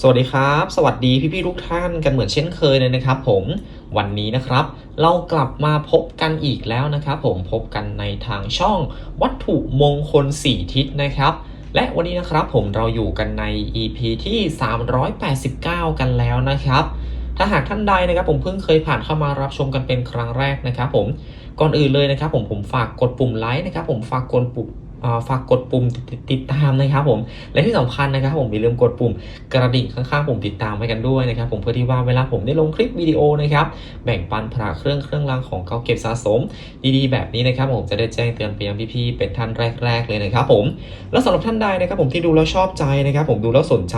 สวัสดีครับ สวัสดีพี่ๆทุกท่านกันเหมือนเช่นเคยเลยนะครับ ผมวันนี้นะครับ เรากลับมาพบกันอีกแล้วนะครับผมพบกันในทางช่องวัตถุมงคล 4 ทิศนะครับ และวันนี้นะครับผมเราอยู่กันใน EP ที่ 389 กันแล้วนะครับ ถ้าหากท่านใดนะครับผมเพิ่งเคยผ่านเข้ามารับชมกันเป็นครั้งแรกนะครับ ผมก่อนอื่นเลยนะครับ ผมผมฝากกดปุ่มไลค์นะครับ ผมฝากกดปุ่ม ฝากกดปุ่มติดติดตามนะครับผม และที่สำคัญนะครับผมอย่าลืมกดปุ่มกระดิ่งข้างๆผมติดตามไว้กันด้วยนะครับผมเพื่อที่ว่าเวลาผมได้ลงคลิปวิดีโอนะครับแบ่งปันพระเครื่องเครื่องรางของเก่าเก็บสะสม ดีๆแบบนี้นะครับผมจะได้แจ้งเตือนไปยังพี่ๆเป็นท่านแรก ๆ เลยนะครับผมแล้วสำหรับท่านใดนะครับผมที่ดูแล้วชอบใจนะครับผมดูแล้วสนใจ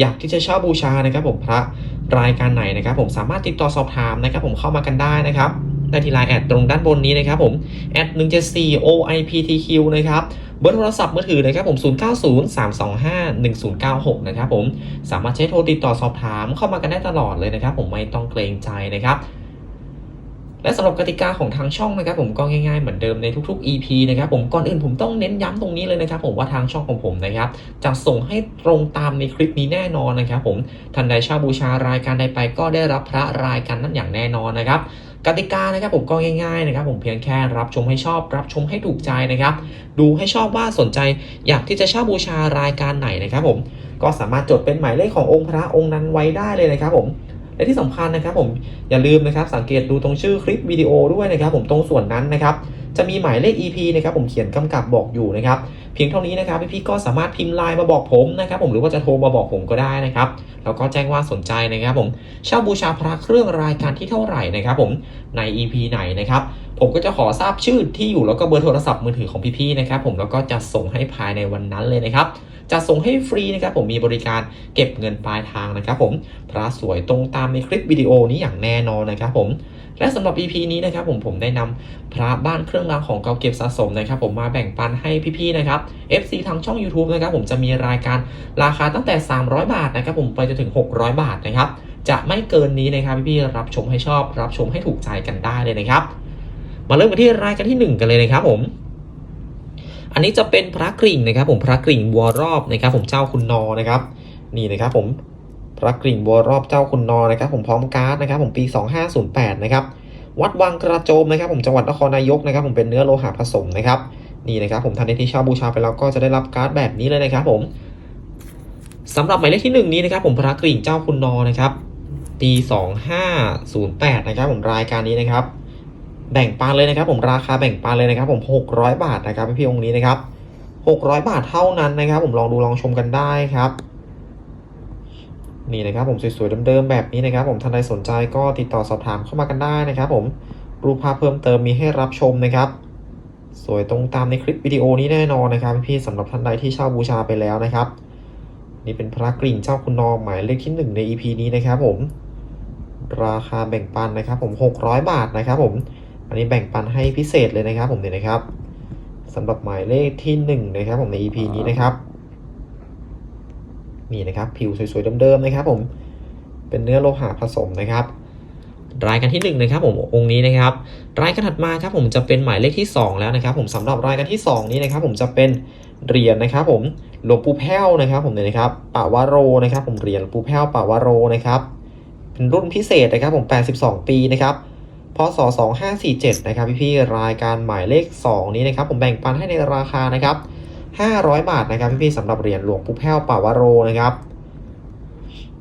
อยากที่จะเช่าบูชานะครับผมพระรายการไหนนะครับผมสามารถติดต่อสอบถามนะครับผมเข้ามากันได้นะครับ ได้ที่ไลน์แอดตรงด้านบนนี้นะครับผมแอด174 OIPTQ นะครับเบอร์โทรศัพท์มือถือนะครับผม 0903251096 นะครับผม สามารถใช้โทรติดต่อสอบถามเข้ามากันได้ตลอดเลยนะครับ ผมไม่ต้องเกรงใจนะครับ และสำหรับกติกาของทางช่องนะครับ ผมก็ง่ายๆเหมือนเดิมในทุกๆ EP นะครับผมก่อนอื่นผมต้องเน้นย้ำตรงนี้เลยนะครับ ผมว่าทางช่องของผมนะครับ จะส่งให้ตรงตามในคลิปนี้แน่นอนนะครับ ผมท่านใดชาบูชารายการใดไปก็ได้รับพระรายการนั้นอย่างแน่นอนนะครับ กติกานะครับผมก็ง่ายๆนะครับผมเพียงแค่รับชมให้ชอบ รับชมให้ถูกใจนะครับ ดูให้ชอบว่าสนใจอยากที่จะเช่าบูชารายการไหนนะครับผมก็สามารถจดเป็นหมายเลขขององค์พระองค์นั้นไว้ได้เลยนะครับผมและที่สำคัญนะครับผมอย่าลืมนะครับสังเกตดูตรงชื่อคลิปวิดีโอด้วยนะครับผมตรงส่วนนั้นนะครับจะมีหมายเลข EP นะครับผมเขียนกำกับบอกอยู่นะครับ เพียงเท่านี้นะครับพี่ๆก็สามารถพิมพ์ไลน์มาบอกผมนะครับผมหรือว่าจะโทรมาบอกผมก็ได้นะครับแล้วก็แจ้งว่าสนใจนะครับผมเช่าบูชาพระเครื่องรายการที่เท่าไหร่นะครับผมใน EP ไหนนะครับผมก็จะขอทราบชื่อที่อยู่แล้วก็เบอร์โทรศัพท์มือถือของพี่ๆนะครับผมแล้วก็จะส่งให้ภายในวันนั้นเลยนะครับจะส่งให้ฟรีนะครับผมมีบริการเก็บเงินปลายทางนะครับผมพระสวยตรงตามในคลิปวิดีโอนี้อย่างแน่นอนนะครับผม และสำหรับ EP นี้นะครับผมผมได้นำพระบ้านเครื่องรางของเก่าเก็บสะสมนะครับ ผมมาแบ่งปันให้พี่ๆนะครับ FC ทางช่อง YouTube นะครับผมจะมีรายการราคาตั้งแต่ 300 บาทนะครับผมไปจนถึง 600 บาทนะครับจะไม่เกินนี้นะครับพี่ๆรับชมให้ชอบ รับชมให้ถูกใจกันได้เลยนะครับ มาเริ่มกันที่รายการที่หนึ่งกันเลยนะครับผมอันนี้จะเป็นพระกริ่งนะครับ ผมพระกริ่งบัวรอบนะครับ ผมเจ้าคุณนอนะครับ นี่นะครับผม ระกริ่งบัวรอบเจ้าคุณนอนะครับผมพร้อมการ์ดนะครับผมปี 2508 นะครับวัดวังกระโจมนะครับผมจังหวัดนครนายกนะครับผมเป็นเนื้อโลหะผสมนะครับนี่นะครับผมทันทีที่ช่าบูชาไปแล้วก็จะได้รับการ์ดแบบนี้เลยนะครับผมสำหรับหมายเลขที่หนึ่งนี้นะครับผมพระกริ่งเจ้าคุณนอนะครับปี 2508 นะครับผมรายการนี้นะครับ แบ่งปันเลยนะครับ ผมราคาแบ่งปันเลยนะครับ ผม 600 บาทนะครับพี่องค์นี้นะครับ 600 บาทเท่านั้นนะครับ ผมลองดูลองชมกันได้ครับ นี่นะครับผมสวยๆเดิมๆแบบนี้นะครับ ผมท่านใดสนใจก็ติดต่อสอบถามเข้ามากันได้นะครับ ผมรูปภาพเพิ่มเติมมีให้รับชมนะครับ สวยตรงตามในคลิปวิดีโอนี้แน่นอนนะครับพี่สำหรับท่านใดที่เช่าบูชาไปแล้วนะครับ นี่เป็นพระกริ่งเจ้าคุณนองหมายเลขที่หนึ่งใน EP นี้นะครับ ผม ราคาแบ่งปันนะครับ ผม 600 บาทนะครับ ผม อันนี้แบ่งปันให้พิเศษเลยนะครับ ผมเนี่ยนะครับสำหรับหมายเลขที่หนึ่งนะครับ ผมใน EP นี้นะครับ นี่นะครับ ผิวสวยๆเดิมๆนะครับ ผมเป็นเนื้อโลหะผสมนะครับรายการที่หนึ่งนะครับผมองค์นี้นะครับรายการถัดมาครับผมจะเป็นหมายเลขที่สองแล้วนะครับ ผมสำหรับรายการที่สองนี้นะครับ ผมจะเป็นเหรียญนะครับ ผมหลวงปู่แพ้วนะครับ ผมเนี่ยนะครับปาวโรนะครับ ผมเหรียญหลวงปู่แพ้วปาวโรนะครับเป็นรุ่นพิเศษนะครับ ผม 82 ปีนะครับพศ2547 นะครับพี่ๆรายการหมายเลข 2 นี้นะครับ ผมแบ่งปันให้ในราคานะครับ 500 บาทนะครับพี่ๆสำหรับเหรียญหลวงปู่แพ้วป่าวโรนะครับ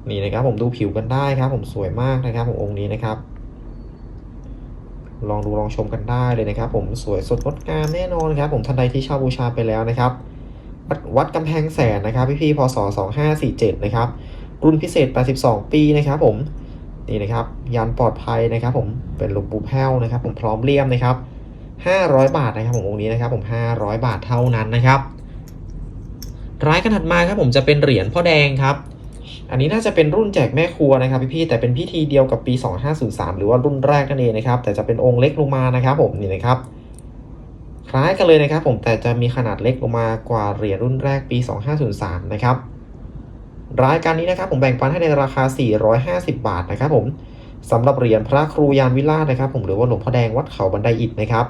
นี่นะครับผมดูผิวกันได้ครับ ผมสวยมากนะครับผมองค์นี้นะครับ ลองดูลองชมกันได้เลยนะครับ ผมสวยสดงดงามแน่นอนครับ ผมท่านใดที่ช่าบูชาไปแล้วนะครับวัดวัดกำแพงแสนนะครับพี่ๆพศ2547นะครับรุ่นพิเศษ 82 ปีนะครับ ผมนี่นะครับยันปลอดภัยนะครับ ผมเป็นหลวงปู่แพ้วนะครับ ผมพร้อมเลี่ยมนะครับ500 บาทนะครับผมองค์นี้นะครับ ผม 500 บาทเท่านั้นนะครับ รายกันถัดมาครับผมจะเป็นเหรียญพ่อแดงครับ อันนี้น่าจะเป็นรุ่นแจกแม่ครัวนะครับพี่ๆแต่เป็นพิธีเดียวกับปี 2503 หรือว่ารุ่นแรกนั่นเองนะครับ แต่จะเป็นองค์เล็กลงมานะครับผมนี่นะครับ คล้ายกันเลยนะครับผมแต่จะมีขนาดเล็กลงมากว่าเหรียญรุ่นแรกปี 2503 นะครับรายการนี้นะครับผมแบ่งปันให้ในราคา 450 บาทนะครับผมสำหรับเหรียญพระครูยานวิราชนะครับ ผมหรือว่าหลวงพ่อแดงวัดเขาบันไดอิฐนะครับ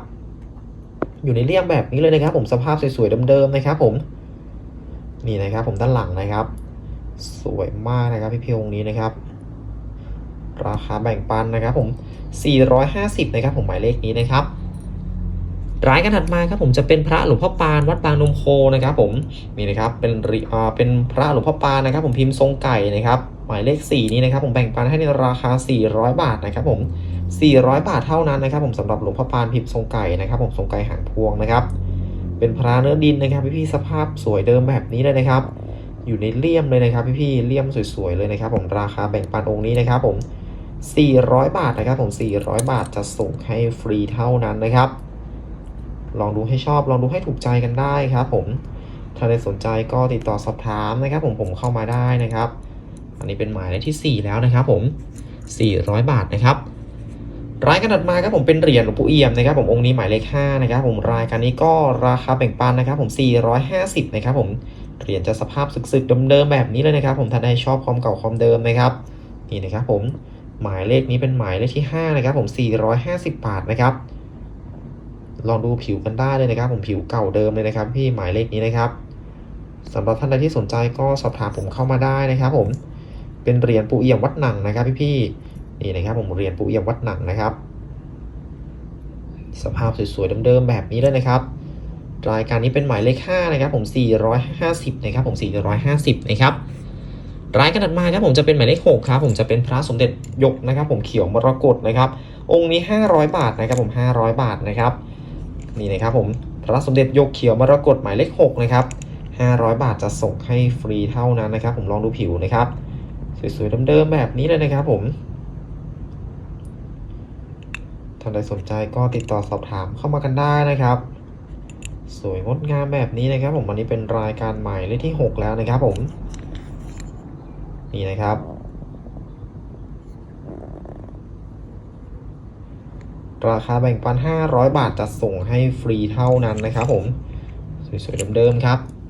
อยู่ในเลี่ยมแบบนี้เลยนะครับ ผมสภาพสวยๆเดิมๆนะครับ ผม นี่นะครับผมด้านหลังนะครับ สวยมากนะครับพี่พี่องนี้นะครับ ราคาแบ่งปันนะครับผม 450 นะครับผมหมายเลขนี้นะครับรายการถัดมาครับผมจะเป็นพระหลวงพ่อปานวัดบางนมโคนะครับผมนี่นะครับเป็นอ่าเป็นพระหลวงพ่อปานนะครับผมพิมพ์ทรงไก่นะครับหมายเลข 4 นี้นะครับผมแบ่งปันให้ในราคา 400 บาทนะครับผม400 บาทเท่านั้นนะครับผมสำหรับหลวงพ่อปานพิมพ์ทรงไก่นะครับผมทรงไก่หางพวงนะครับ เป็นพระเนื้อดินนะครับพี่ๆสภาพสวยเดิมแบบนี้เลยนะครับ อยู่ในเลี่ยมเลยนะครับพี่ๆเลี่ยมสวยๆเลยนะครับ ผมราคาแบ่งปันองค์นี้นะครับ ผม 400 บาทนะครับ ผม 400 บาทจะส่งให้ฟรีเท่านั้นนะครับ ลองดูให้ชอบลองดูให้ถูกใจกันได้ครับ ผมถ้าใครสนใจก็ติดต่อสอบถามนะครับ ผมผมเข้ามาได้นะครับ อันนี้เป็นหมายเลขที่ 4 แล้วนะครับ ผม 400 บาทนะครับ รายการถัดมาครับผมเป็นเหรียญหลวงปู่เอี่ยมนะครับผมองค์นี้หมายเลข5นะครับผมรายการนี้ก็ราคาแบ่งปันนะครับผม 450นะครับผมเหรียญจะสภาพสึกๆเดิมๆแบบนี้เลยนะครับ ผมถ้าได้ชอบความเก่าความเดิมนะครับนี่นะครับผมหมายเลขนี้เป็นหมายเลขที่5นะครับผม 450 บาทนะครับ ลองดูผิวกันได้เลยนะครับ ผมผิวเก่าเดิมเลยนะครับ พี่หมายเลขนี้นะครับสำหรับท่านใดที่สนใจก็สอบถามผมเข้ามาได้นะครับ ผมเป็นเหรียญปู่เอี่ยมวัดหนังนะครับพี่ๆ นี่นะครับผมเรียญปู่เอี่ยวัดหนังนะครับ สภาพสวยๆเดิมๆแบบนี้เลยนะครับ รายการนี้เป็นหมายเลข5นะครับ ผม 450 นะครับ ผม 450 นะครับรายการถัดมาครับผมจะเป็นหมายเลข6ครับผมจะเป็นพระสมเด็จยกนะครับ ผมเขียวมรกตนะครับ องค์นี้ 500 บาทนะครับ ผม 500 บาทนะครับนี่นะครับผมพระสมเด็จยกเขียวมรกตหมายเลข6นะครับ500 บาทจะส่งให้ฟรีเท่านั้นนะครับ ผมลองดูผิวนะครับ สวยๆเดิมๆแบบนี้เลยนะครับผม ท่านใดสนใจก็ติดต่อสอบถามเข้ามากันได้นะครับ สวยงดงามแบบนี้นะครับผมวันนี้เป็นรายการใหม่เลขที่ 6 แล้วนะครับผมนี่นะครับราคาแบ่งปัน 500 บาทจะส่งให้ฟรีเท่านั้นนะครับผม สวยๆเดิมๆครับ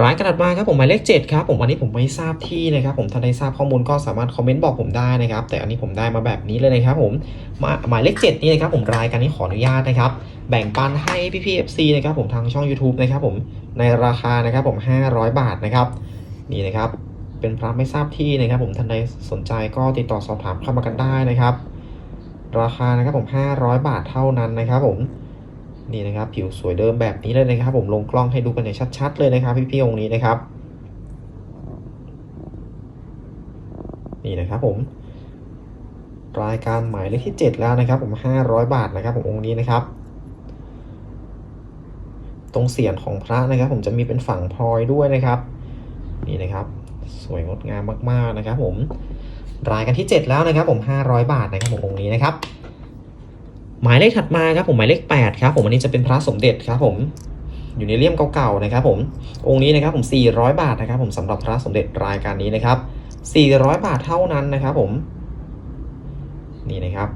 ร้านกระดาษมาครับผมหมายเลข7ครับผมอันนี้ผมไม่ทราบที่นะครับผมถ้าได้ทราบข้อมูลก็สามารถคอมเมนต์บอกผมได้นะครับ แต่อันนี้ผมได้มาแบบนี้เลยนะครับผมมาหมายเลข7นี่นะครับผมรายการนี้ขออนุญาตนะครับ แบ่งปันให้พี่พีเอฟซีนะครับผมทางช่อง YouTube นะครับผมในราคานะครับผม 500 บาทนะครับนี่นะครับ เป็นพระไม่ทราบที่นะครับ ผมท่านใดสนใจก็ติดต่อสอบถามเข้ามากันได้นะครับ ราคานะครับผม 500 บาทเท่านั้นนะครับผม นี่นะครับผิวสวยเดิมแบบนี้เลยนะครับ ผมลงกล้องให้ดูกันอย่างชัด ๆ เลยนะครับพี่ๆองค์นี้นะครับ นี่นะครับผมรายการหมายเลขที่ 7 แล้วนะครับ ผม500 บาทนะครับ ผมองค์นี้นะครับ ตรงเสียนของพระนะครับ ผมจะมีเป็นฝั่งพลอยด้วยนะครับ นี่นะครับ สวยงดงามมากๆนะครับ ผมรายการที่ 7 แล้วนะครับ ผม 500 บาทนะครับผมองค์นี้นะครับ หมายเลขถัดมาครับผมหมายเลข8ครับผมอันนี้จะเป็นพระสมเด็จครับผมอยู่ในเลี่ยมเก่าๆนะครับผมองค์นี้นะครับผม 400 บาทนะครับ ผมสำหรับพระสมเด็จรายการนี้นะครับ 400 บาทเท่านั้นนะครับผมนี่นะครับ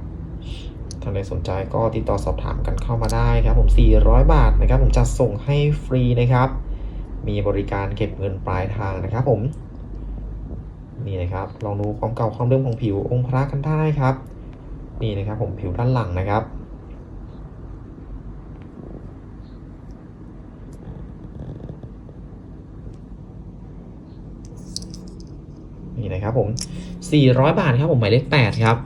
ท่านใดสนใจก็ติดต่อสอบถามกันเข้ามาได้ครับ ผม 400 บาทนะครับ ผมจะส่งให้ฟรีนะครับ มีบริการเก็บเงินปลายทางนะครับ ผมนี่นะครับลองดูความเก่าความเดิมของผิวองค์พระกันได้ครับ นี่นะครับ ผมผิวด้านหลังนะครับ นี่นะครับผม 400 บาทครับผมหมายเลข 8 ครับ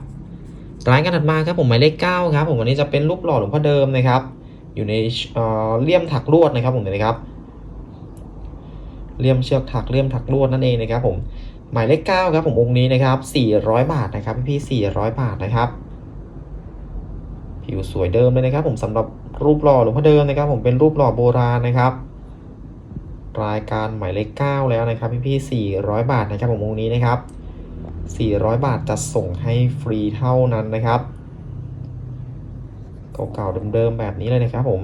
รายการถัดมาครับผมหมายเลข 9 ครับผมวันนี้จะเป็นรูปหล่อหลวงพ่อเดิมนะครับ อยู่ในเอ่อเลี่ยมถักลวดนะครับผมเห็นไหมครับเลี่ยมเชือกถักเลี่ยมถักลวดนั่นเองนะครับผมหมายเลข 9 ครับผมองค์นี้นะครับ 400 บาทนะครับพี่พี่400 บาทนะครับผิวสวยเดิมเลยนะครับ ผมสำหรับรูปหล่อหลวงพ่อเดิมนะครับ ผมเป็นรูปหล่อโบราณนะครับ รายการหมายเลข9แล้วนะครับพี่พี่400 บาทนะครับผมองนี้นะครับ 400 บาทจะส่งให้ฟรีเท่านั้นนะครับเก่าๆเดิมๆแบบนี้เลยนะครับผม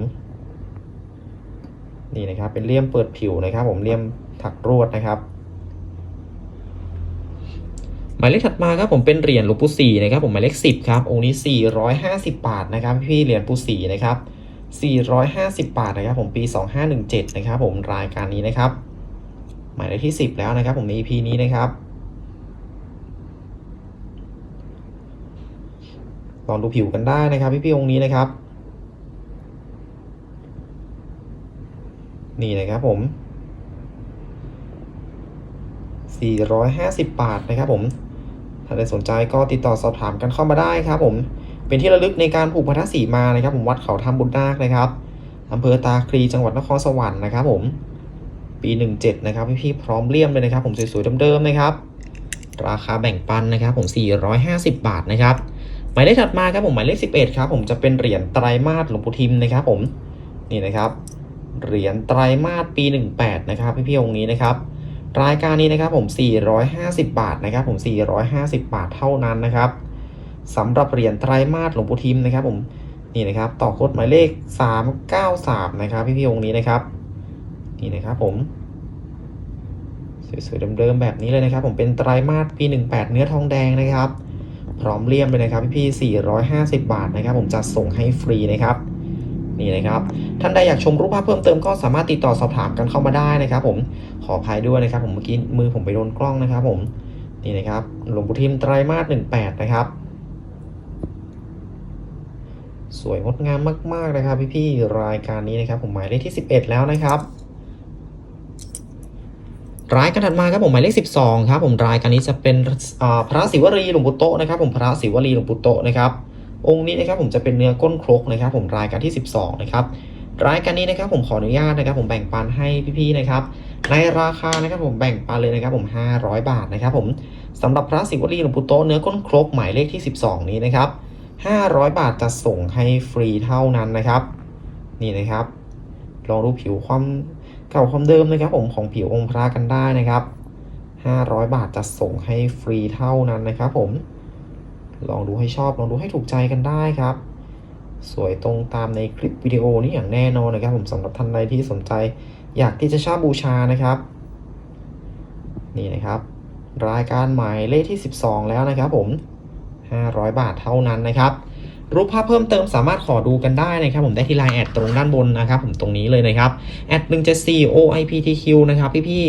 นี่นะครับเป็นเลี่ยมเปิดผิวนะครับ ผมเลี่ยมถักรวดนะครับหมายเลขถัดมาครับผมเป็นเหรียญหลวงปู่ศรีนะครับผมหมายเลข10ครับองค์นี้ 450 บาทนะครับ พี่ๆเหรียญปู่ศรีนะครับ 450 บาทนะครับผมปี 2517 นะครับผมรายการนี้นะครับ หมายเลขที่ 10 แล้วนะครับผมใน EP นี้นะครับลองดูผิวกันได้นะครับ พี่ๆองค์นี้นะครับ นี่นะครับผม 450 บาทนะครับผม ถ้าใครสนใจก็ติดต่อสอบถามกันเข้ามาได้ครับผม เป็นที่ระลึกในการผูกพันธสีมานะครับ ผมวัดเขาทำบุญนาคนะครับอำเภอตาคลีจังหวัดนครสวรรค์นะครับ ผมปี 17 นะครับพี่ๆพร้อมเลี่ยมเลยนะครับ ผมสวยๆเดิมๆนะครับ ราคาแบ่งปันนะครับ ผม 450 บาทนะครับหมายเลขถัดมาครับผมหมายเลข 11 ครับผมจะเป็นเหรียญไตรมาสหลวงปู่ทิมนะครับ ผมนี่นะครับเหรียญไตรมาสปี 18 นะครับพี่ๆองค์นี้นะครับ รายการนี้นะครับผม 450 บาทนะครับ ผม 450 บาทเท่านั้นนะครับ สำหรับเหรียญไตรมาสหลวงปู่ทิมนะครับผมนี่นะครับต่อโคดหมายเลข 393 นะครับ พี่ๆองค์นี้นะครับ นี่นะครับผม สวยๆเดิมๆแบบนี้เลยนะครับ ผมเป็นไตรมาสปี 18 เนื้อทองแดงนะครับ พร้อมเลี่ยมเลยนะครับ พี่ๆ450 บาทนะครับ ผมจัดส่งให้ฟรีนะครับนี่นะครับท่านใดอยากชมรูปภาพเพิ่มเติมก็สามารถติดต่อสอบถามกันเข้ามาได้นะครับ ผมขออภัยด้วยนะครับ ผมเมื่อกี้มือผมไปโดนกล้องนะครับ ผมนี่นะครับหลวงปู่ทิมไตรมาส18 นะครับ สวยงดงามมาก ๆ นะครับ พี่ๆรายการนี้นะครับ ผมหมายเลขที่ 11 แล้วนะครับรายการถัดมาครับผมหมายเลข 12 ครับผมรายการนี้จะเป็นพระศิวลีหลวงปู่โตนะครับผมพระศิวลีหลวงปู่โตนะครับองค์นี้นะครับผมจะเป็นเนื้อก้นครกนะครับ ผมรายการที่ 12 นะครับรายการนี้นะครับผมขออนุญาตนะครับ ผมแบ่งปันให้พี่ๆนะครับ ในราคานะครับผมแบ่งปันเลยนะครับผม 500 บาทนะครับ ผมสำหรับพระศิวลีหลวงปู่โตเนื้อก้นครกหมายเลขที่ 12 นี้นะครับ 500 บาทจะส่งให้ฟรีเท่านั้นนะครับ นี่นะครับ ลองดูผิวความเก่าความเดิมนะครับผมของผิวองค์พระกันได้นะครับ 500 บาทจะส่งให้ฟรีเท่านั้นนะครับ ผม ลองดูให้ชอบลองดูให้ถูกใจกันได้ครับ สวยตรงตามในคลิปวิดีโอนี้อย่างแน่นอนนะครับ ผมสำหรับท่านใดที่สนใจ อยากที่จะเช่าบูชานะครับ นี่นะครับ รายการหมายเลขที่ 12 แล้วนะครับผม 500 บาทเท่านั้นนะครับ รูปภาพเพิ่มเติมสามารถขอดูกันได้นะครับ ผมได้ที่ไลน์แอดตรงด้านบนนะครับ ผมตรงนี้เลยนะครับแอด174 OIPTQ นะครับพี่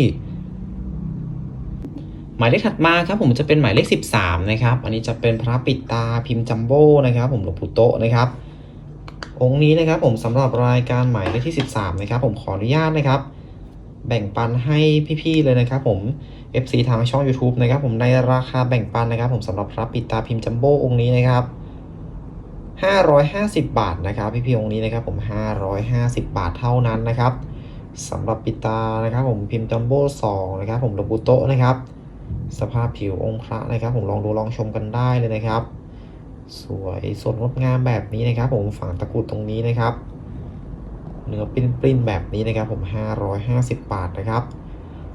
ๆหมายเลขถัดมาครับผมจะเป็นหมายเลข 13 นะครับ อันนี้จะเป็นพระปิดตาพิมพ์จัมโบ้นะครับ ผมหลวงปู่โตนะครับ องค์นี้นะครับผมสำหรับรายการหมายเลขที่ 13 นะครับ ผมขออนุญาตนะครับ แบ่งปันให้พี่ๆเลยนะครับ ผม FC ทางช่อง YouTube นะครับผมในราคาแบ่งปันนะครับผมสำหรับพระปิดตาพิมพ์จัมโบ้องค์นี้นะครับ550 บาทนะครับพี่พี่องค์นี้นะครับผม 550 บาทเท่านั้นนะครับสำหรับปิตานะครับผมพิมพ์จัมโบ้2นะครับผมหลวงปู่โตะนะครับ สภาพผิวองค์พระนะครับ ผมลองดูลองชมกันได้เลยนะครับ สวยสดงดงามแบบนี้นะครับ ผมฝังตะกรุดตรงนี้นะครับ เนื้อปริ้นปริ้นๆแบบนี้นะครับผม 550 บาทนะครับ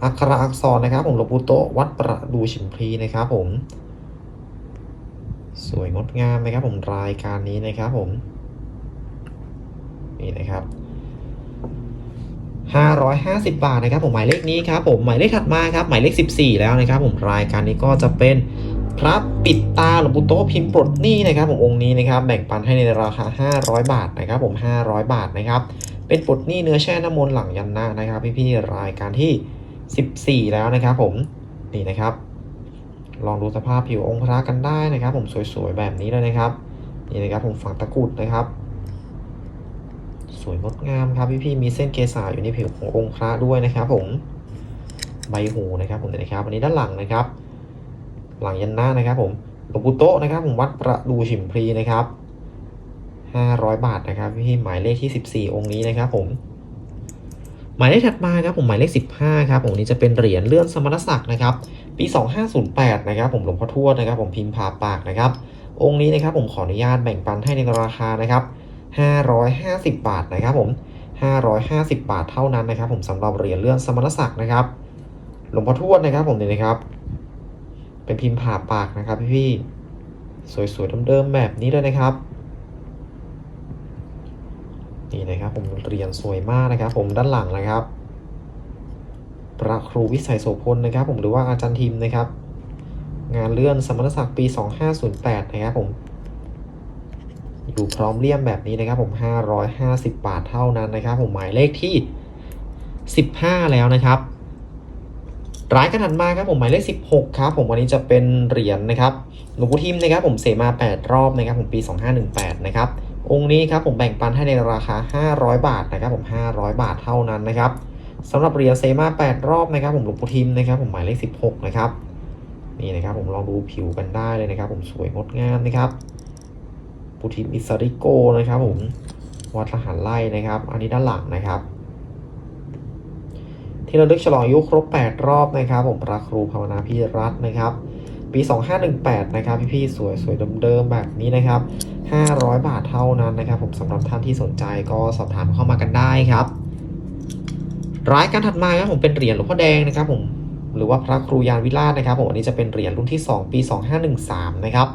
อักขระอักษรนะครับ ผมหลวงปู่โตวัดประดูฉิมพลีนะครับผม สวยงดงามนะครับ ผมรายการนี้นะครับผมนี่นะครับ550 บาทนะครับผมหมายเลขนี้ครับผมหมายเลขถัดมาครับหมายเลข 14 แล้วนะครับ ผมรายการนี้ก็จะเป็นพระปิดตาหลวงปู่โตพิมพ์ปลดหนี้นะครับ ผมองค์นี้นะครับ แบ่งปันให้ในราคา 500 บาทนะครับ ผม 500 บาทนะครับ เป็นปลดหนี้เนื้อแช่น้ำมนต์หลังยันนานะครับ พี่ๆรายการที่ 14 แล้วนะครับผมนี่นะครับ ลองดูสภาพผิวองค์พระกันได้นะครับ ผมสวยๆแบบนี้เลยนะครับนี่นะครับผมฝังตะกรุดนะครับ สวยงดงามครับพี่ๆมีเส้นเกษาอยู่ในผิวขององค์พระด้วยนะครับ ผมใบหูนะครับ ผมนะครับอันนี้ด้านหลังนะครับ หลังยันหน้านะครับ ผมหลวงปู่โตะนะครับ ผมวัดประดูฉิมพลีนะครับ500 บาทนะครับพี่ๆหมายเลขที่ 14 องค์นี้นะครับ ผม หมายเลขถัดมาครับผมหมายเลข 15ครับผมนี้จะเป็นเหรียญเลื่อนสมณศักดิ์นะครับปี 2508นะครับผมหลวงพ่อทวดนะครับผมพิมพ์ผ่าปากนะครับองค์นี้นะครับผมขออนุญาตแบ่งปันให้ในราคานะครับ550 บาทนะครับผม550 บาทเท่านั้นนะครับ ผมสำหรับเหรียญเลื่อนสมณศักดิ์นะครับหลวงพ่อทวดนะครับผมนี่นะครับ เป็นพิมพ์ผ่าปากนะครับพี่ๆสวยๆเดิมๆแบบนี้เลยนะครับ นี่นะครับผมเหรียญสวยมากนะครับ ผมด้านหลังนะครับ พระครูวิสัยโสพลนะครับ ผมหรือว่าอาจารย์ทิมนะครับ งานเลื่อนสมณศักดิ์ปี 2508 นะครับผม อยู่พร้อมเลี่ยมแบบนี้นะครับ ผม 550 บาทเท่านั้นนะครับ ผมหมายเลขที่ 15 แล้วนะครับร้ายกระถันมาครับผมหมายเลข 16 ครับ ผมวันนี้จะเป็นเหรียญนะครับหลวงปู่ทิมนะครับ ผมเสมา 8 รอบนะครับ ผมปี 2518 นะครับ องค์นี้ครับผมแบ่งปันให้ในราคา 500 บาทนะครับผม 500 บาทเท่านั้นนะครับสำหรับเหรียญเซมา 8 รอบนะครับผมหลวงปู่ทิมนะครับผมหมายเลข 16 นะครับนี่นะครับผมลองดูผิวกันได้เลยนะครับ ผมสวยงดงามนะครับปูทิมอิสริโกนะครับผมวัดทหารไล่นะครับ อันนี้ด้านหลังนะครับ ที่เราลึกฉลองอายุครบ 8 รอบนะครับ ผมพระครูภาวนาพี่รัตน์นะครับ ปี 2518 นะครับ พี่ๆสวยสวยๆเดิมๆแบบนี้นะครับ 500 บาทเท่านั้นนะครับผมสำหรับท่านที่สนใจก็สอบถามเข้ามากันได้ครับรายการถัดมาครับผมเป็นเหรียญหลวงพ่อแดงนะครับผมหรือว่าพระครูยานวิราชนะครับผมอันนี้จะเป็นเหรียญรุ่นที่ 2 ปี 2513 นะครับ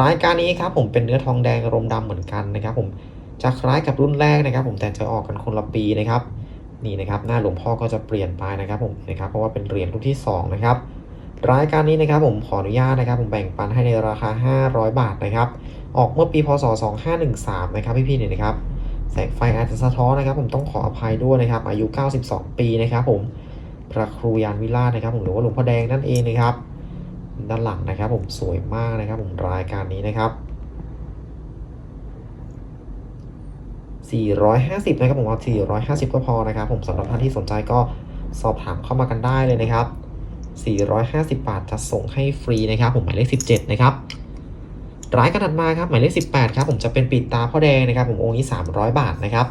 รายการนี้ครับผมเป็นเนื้อทองแดงรมณ์ดำเหมือนกันนะครับผมจะคล้ายกับรุ่นแรกนะครับ ผมแต่จะออกกันคนละปีนะครับนี่นะครับหน้าหลวงพ่อก็จะเปลี่ยนไปนะครับผมนะครับเพราะว่าเป็นเหรียญรุ่นที่ 2 นะครับ รายการนี้นะครับผมขออนุญาตนะครับ ผมแบ่งปันให้ในราคา 500 บาทนะครับ ออกเมื่อปีพศ 2513 นะครับพี่ๆเนี่ยนะครับ แสงไฟอาจจะสะท้อนนะครับ ผมต้องขออภัยด้วยนะครับ อายุ 92 ปีนะครับ ผมพระครูยานวิราชนะครับ ผมหรือว่าหลวงพ่อแดงนั่นเองนะครับ ด้านหลังนะครับ ผมสวยมากนะครับ ผมรายการนี้นะครับ 450 นะครับผมเอา450 ก็พอนะครับ ผมสำหรับท่านที่สนใจก็สอบถามเข้ามากันได้เลยนะครับ 450 บาทจะส่งให้ฟรีนะครับผมหมายเลข 17 นะครับรายการถัดมาครับหมายเลข 18 ครับผมจะเป็นปิดตาพ่อแดงนะครับผมองค์นี้ 300 บาทนะครับ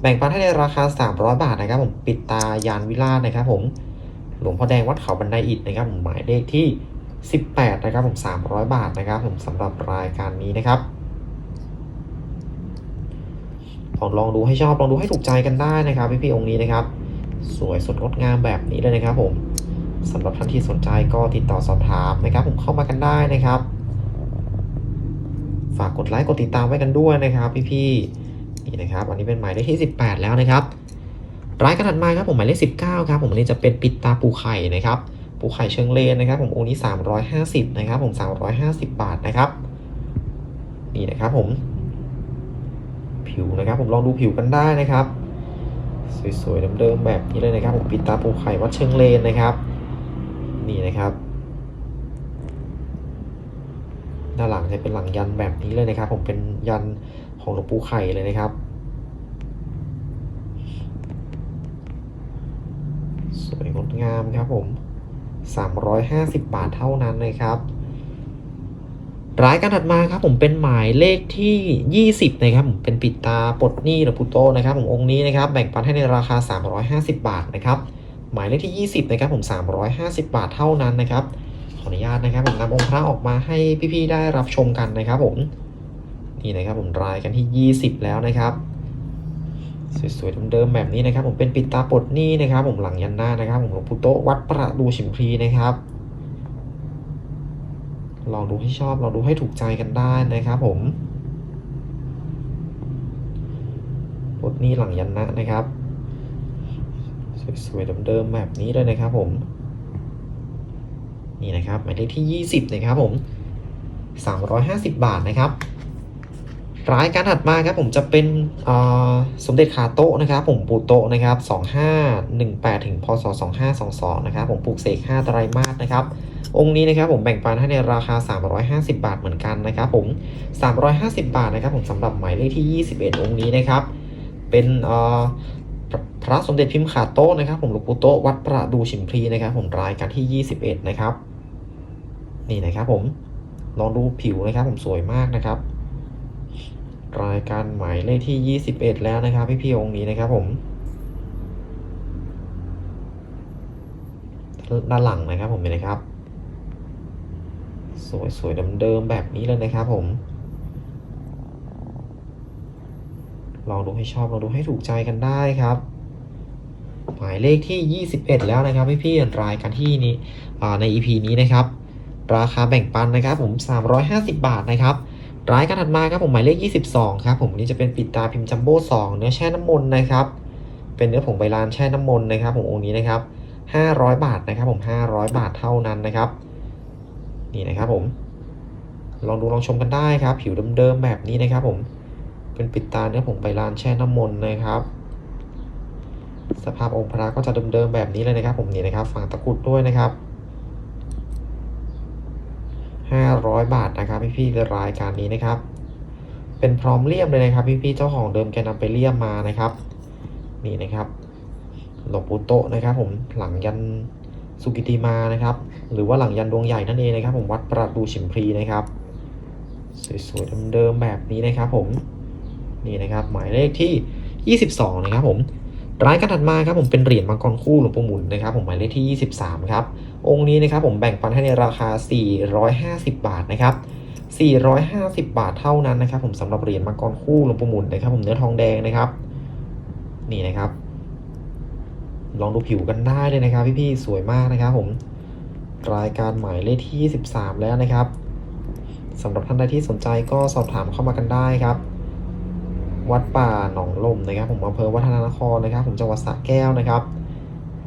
แบ่งปันให้ในราคา 300 บาทนะครับผมปิดตายานวิราชนะครับผมหลวงพ่อแดงวัดเขาบันไดอิฐนะครับผมหมายเลขที่ 18 นะครับผม 300 บาทนะครับผมสำหรับรายการนี้นะครับลองลองดูให้ชอบลองดูให้ถูกใจกันได้นะครับพี่พี่ๆองค์นี้นะครับ สวยสดงดงามแบบนี้เลยนะครับผม สำหรับท่านที่สนใจก็ติดต่อสอบถามนะครับ ผมเข้ามากันได้นะครับ ฝากกดไลค์กดติดตามไว้กันด้วยนะครับ พี่ๆนี่นะครับ อันนี้เป็นหมายเลขที่ 18 แล้วนะครับรายการถัดมาครับผมหมายเลข19ครับผมอันนี้จะเป็นปิดตาปูไข่นะครับปูไข่เชิงเลนนะครับ ผมองค์นี้ 350นะครับผม 350 บาทนะครับ นี่นะครับผม ผิวนะครับ ผมลองดูผิวกันได้นะครับ สวยๆเดิมๆแบบนี้เลยนะครับ ผมปิดตาปูไข่วัดเชิงเลนนะครับ นี่นะครับด้านหลังจะเป็นหลังยันแบบนี้เลยนะครับ ผมเป็นยันของหลวงปู่ไข่เลยนะครับ สวยงดงามครับผม 350 บาทเท่านั้นนะครับรายการถัดมาครับผมเป็นหมายเลขที่ 20 นะครับผมเป็นปิดตาปลดหนี้หลวงปู่โตนะครับผมองค์นี้นะครับ แบ่งปันให้ในราคา 350 บาทนะครับ หมายเลขที่ 20 นะครับผม 350 บาทเท่านั้นนะครับ ขออนุญาตนะครับผมนำองค์พระออกมาให้พี่ๆได้รับชมกันนะครับผม นี่นะครับผมรายกันที่ 20 แล้วนะครับสวยๆเดิมๆแบบนี้นะครับผมเป็นปิดตาปดนี้นะครับผมหลังยันหน้านะครับผมหลวงปู่โตวัดประดูฉิมพีนะครับลองดูให้ชอบลองดูให้ถูกใจกันได้นะครับผมปดนี้หลังยันหน้านะครับ สวยๆเดิมๆแบบนี้เลยนะครับผม นี่นะครับหมายเลขที่ 20 นะครับผม 350 บาทนะครับรายการถัดมาครับผมจะเป็นสมเด็จขาโตะนะครับ ผมปูโตะนะครับ 2518 ถึงพศ 2522 นะครับ ผมปลูกเสก 5 ไตรมาสนะครับ องค์นี้นะครับผมแบ่งปันให้ในราคา 350 บาทเหมือนกันนะครับผม 350 บาทนะครับผมสำหรับหมายเลขที่ 21 องค์นี้นะครับ เป็น พระสมเด็จพิมพ์ขาโต๊ะนะครับ ผมหลวงปู่โต๊ะวัดประดูฉิมพลีนะครับ ผมรายการที่ 21 นะครับ นี่นะครับผมลองดูผิวนะครับ ผมสวยมากนะครับ รายการหมายเลขที่ 21 แล้วนะครับ พี่พี่ๆองค์นี้นะครับ ผมด้านหลังนะครับ ผมเห็นนะครับ สวยๆเดิมๆแบบนี้เลยนะครับ ผมลองดูให้ชอบลองดูให้ถูกใจกันได้ครับ หมายเลขที่ 21 แล้วนะครับพี่พี่ๆรายการที่นี้ใน EP นี้นะครับ ราคาแบ่งปันนะครับ ผม 350 บาทนะครับรายการถัดมาครับผมหมายเลข 22 ครับผมนนี้จะเป็นปิดตาพิมพ์จัมโบ้2เนื้อแช่น้ำมนต์นะครับ เป็นเนื้อผงใบลานแช่น้ำมนต์นะครับผมองค์นี้นะครับ 500 บาทนะครับผม 500 บาทเท่านั้นนะครับ นี่นะครับผม ลองดูลองชมกันได้ครับ ผิวเดิมๆแบบนี้นะครับผมเป็นปิดตาเนื้อผงใบลานแช่น้ำมนต์นะครับ สภาพองค์พระก็จะเดิมๆแบบนี้เลยนะครับ ผมนี่นะครับ ฝั่งตะกุดด้วยนะครับ 500 บาทนะครับพี่ๆรายการนี้นะครับ เป็นพร้อมเลี่ยมเลยนะครับ พี่ๆเจ้าของเดิมแกนำไปเลี่ยมมานะครับ นี่นะครับหลวงปู่โตะนะครับ ผมหลังยันสุกิติมานะครับ หรือว่าหลังยันดวงใหญ่นั่นเองนะครับ ผมวัดประดูฉิมพลีนะครับสวยๆเดิมๆแบบนี้นะครับ ผมนี่นะครับ หมายเลขที่ 22 นะครับผม รายการถัดมาครับผมเป็นเหรียญมังกรคู่หลวงปู่หมุนนะครับผมหมายเลขที่ 23 ครับ องค์นี้นะครับผมแบ่งปันให้ในราคา 450 บาทนะครับ 450 บาทเท่านั้นนะครับ ผมสำหรับเหรียญมังกรคู่หลวงปู่หมุนนะครับ ผมเนื้อทองแดงนะครับ นี่นะครับ ลองดูผิวกันได้เลยนะครับ พี่ๆสวยมากนะครับผมรายการหมายเลขที่13แล้วนะครับสำหรับท่านใดที่สนใจก็สอบถามเข้ามากันได้ครับ วัดป่าหนองลมนะครับ ผมอำเภอวัฒนานครนะครับ ผมจังหวัดสระแก้วนะครับ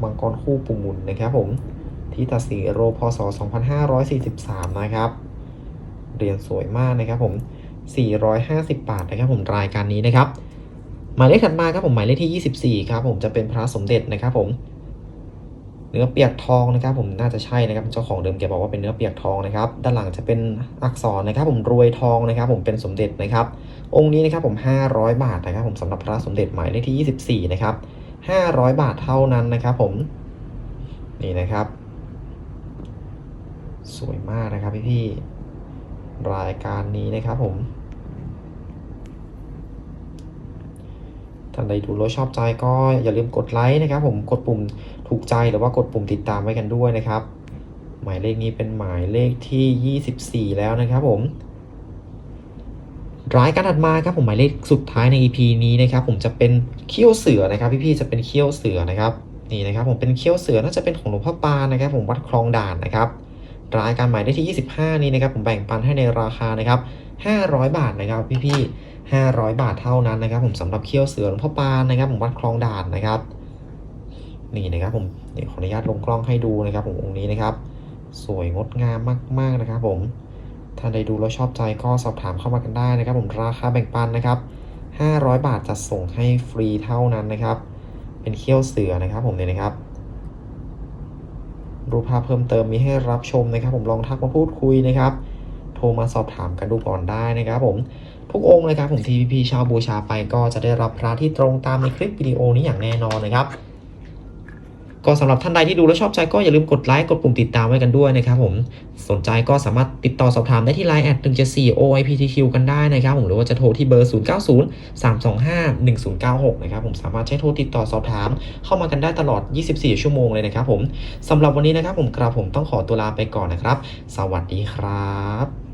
มังกรคู่ปู่มุนนะครับ ผมที่ตัดสีโรพศ 2543 นะครับเหรียญสวยมากนะครับ ผม 450 บาทนะครับ ผมรายการนี้นะครับ หมายเลขถัดมาครับผมหมายเลขที่ 24 ครับ ผมจะเป็นพระสมเด็จนะครับ ผม เนื้อเปียกทองนะครับ ผมน่าจะใช่นะครับเจ้าของเดิมแกบอกว่าเป็นเนื้อเปียกทองนะครับ ด้านหลังจะเป็นอักษรนะครับ ผมรวยทองนะครับ ผมเป็นสมเด็จนะครับ องค์นี้นะครับผม 500 บาทนะครับ ผมสำหรับพระสมเด็จหมายเลขที่ 24 นะครับ 500 บาทเท่านั้นนะครับผมนี่นะครับ สวยมากนะครับพี่พี่ๆรายการนี้นะครับผม ท่านใดดูแล้วชอบใจก็อย่าลืมกดไลค์นะครับ ผมกดปุ่มถูกใจหรือว่ากดปุ่มติดตามไว้กันด้วยนะครับ หมายเลขนี้เป็นหมายเลขที่ 24 แล้วนะครับผมรายการถัดมาครับผมหมายเลขสุดท้ายใน EP นี้นะครับ ผมจะเป็นเขี้ยวเสือนะครับ พี่ๆจะเป็นเขี้ยวเสือนะครับนี่นะครับ ผมเป็นเขี้ยวเสือน่าจะเป็นของหลวงพ่อปานนะครับ ผมวัดคลองด่านนะครับรายการหมายเลขที่ 25 นี้นะครับ ผมแบ่งปันให้ในราคานะครับ500 บาทนะครับ พี่ๆ 500 บาทเท่านั้นนะครับ ผมสำหรับเขี้ยวเสือหลวงพ่อปานนะครับ ผมวัดคลองด่านนะครับ นี่นะครับผมเดี๋ยวขออนุญาตลงกล้องให้ดูนะครับ ผมองค์นี้นะครับ สวยงดงามมาก ๆนะครับ ผมท่าใดดูแล้วชอบใจก็สอบถามเข้ามากันได้นะครับ ผมราคาแบ่งปันนะครับ 500 บาทจะส่งให้ฟรีเท่านั้นนะครับ เป็นเขี้ยวเสือนะครับ ผมเนี่ยนะครับรูปภาพเพิ่มเติมมีให้รับชมนะครับ ผมลองทักมาพูดคุยนะครับ โทรมาสอบถามกันดูก่อนได้นะครับ ผม ทุกองค์นะครับผมที่พี่ๆชาวบูชาไปก็จะได้รับพระที่ตรงตามในคลิปวิดีโอนี้อย่างแน่นอนนะครับก็สำหรับท่านใดที่ดูแล้วชอบใจก็อย่าลืมกดไลค์กดปุ่มติดตามไว้กันด้วยนะครับผมสนใจก็สามารถติดต่อสอบถามได้ที่ Line แอด174 OIPTQ กันได้นะครับผมหรือว่าจะโทรที่เบอร์ 0903251096 นะครับผมสามารถใช้โทรติดต่อสอบถาม เข้ามากันได้ตลอด 24 ชั่วโมงเลยนะครับผมสำหรับวันนี้นะครับผมกระผมต้องขอตัวลาไปก่อนนะครับ สวัสดีครับ